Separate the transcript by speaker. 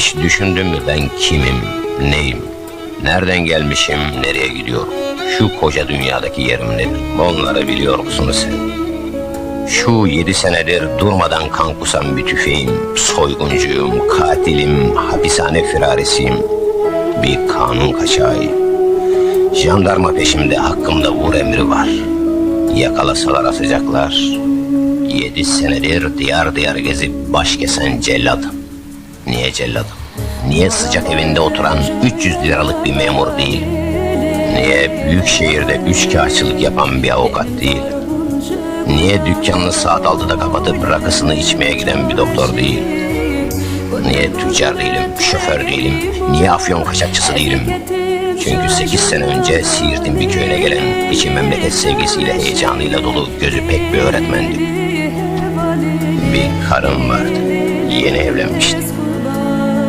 Speaker 1: Hiç düşündün mü ben kimim, neyim? Nereden gelmişim, nereye gidiyorum? Şu koca dünyadaki yerim nedir? Onları biliyor musun sen? Şu yedi senedir durmadan kan kusan bir tüfeğim, soyguncuyum, katilim, hapishane firarisiyim. Bir kanun kaçağıyım. Jandarma peşimde hakkımda vur emri var. Yakalasalar asacaklar. Yedi senedir diyar diyar gezip baş kesen celladım. Niye celladım? Niye sıcak evinde oturan 300 liralık bir memur değil? Niye büyük şehirde üç kağıtçılık yapan bir avukat değil? Niye dükkanını saat altıda kapatıp rakısını içmeye giden bir doktor değil? Niye tüccar değilim, şoför değilim, niye afyon kaçakçısı değilim? Çünkü sekiz sene önce Siirt'in bir köyüne gelen, içi memleket sevgisiyle, heyecanıyla dolu, gözü pek bir öğretmendim. Bir karım vardı, yeni evlenmiştim.